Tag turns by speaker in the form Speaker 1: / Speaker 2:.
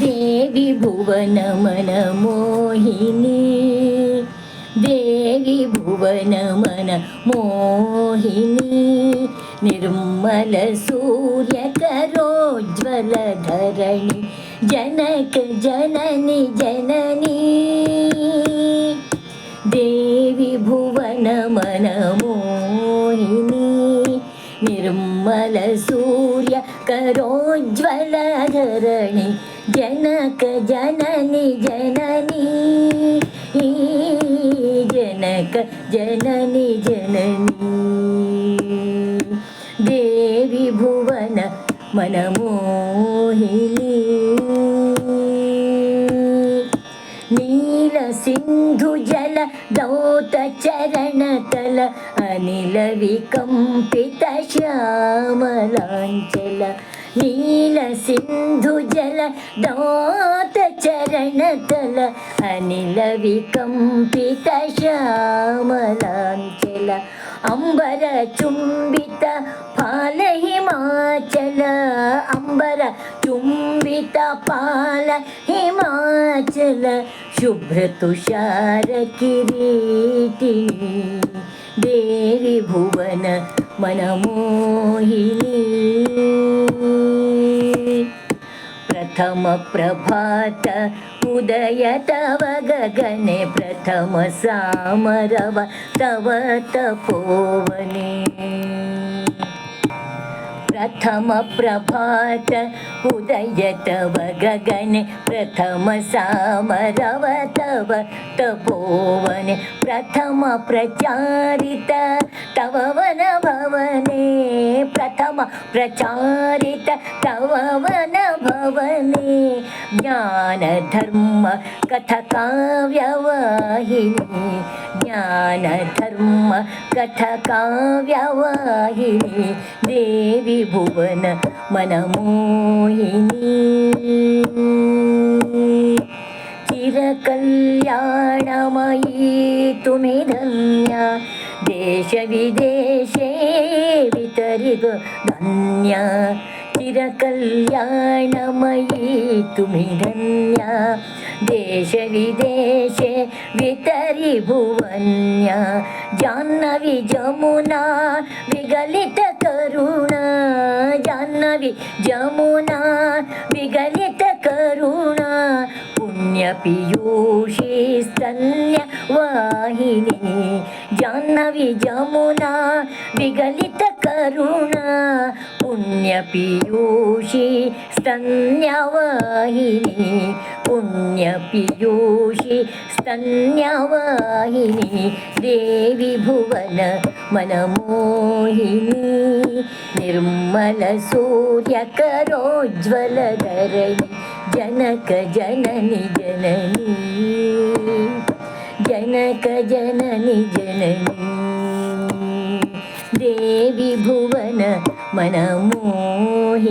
Speaker 1: దేవి భువన మన మోహిని దేవి భువన మన మోహిని నిర్మల సూర్యకరోజ్వల ధరణి జనక జనని జనని. దేవి భువన మన మోహిని నిర్మల సూర్య కరోజ్వల ధరణి जनक जननी जननी। जनक जननी जननी। देवी भुवन मनमोहिली नीलसिन्धुजल दौतचरणतल अनिलविकम्पितश्यामलाञ्चल हीन सिन्धुजल दात चरणतल अनिल पाल हिमाचल अम्बर चुम्बित पाल हिमाचल शुभ्र तुषार कि भुवन मनमोहि प्रथम प्रभात उदय तव गगने प्रथम सामरव तव तपोवने। प्रथम प्रभात उदय तव गगने प्रथम सामरव तव तपोवने। प्रथम प्रचारित तव प्रथम प्रचारित तव वन भवने ज्ञानधर्म कथकाव्यवाहिनी। ज्ञानधर्म कथकाव्यवाहिनी देवी भुवन मनमोहिनी। चिरकल्याणमयी धन्या देशविदेशे वितरित धन्या। चिरकल्याणमयी तुम्ही धन्या देशविदेशे वितरि भुवन्या, जाह्नवी जमुना, विगलित करुणा, जाह्नवी जमुना, विगलित करुणा, पुण्यपीयूषी स्तन्यवाहिनी జాహ్నవి జమునా విగలిత కరుణ పుణ్యపియూషి స్తన్యవాహిని పుణ్యపియూషి స్తన్యవాహిని దేవి భువన మనమోహిని నిర్మల సూర్యకరోజ్వల ధరణి జనక జనని జననీ जनक जननि जननी देवी भुवन मनमोहिनी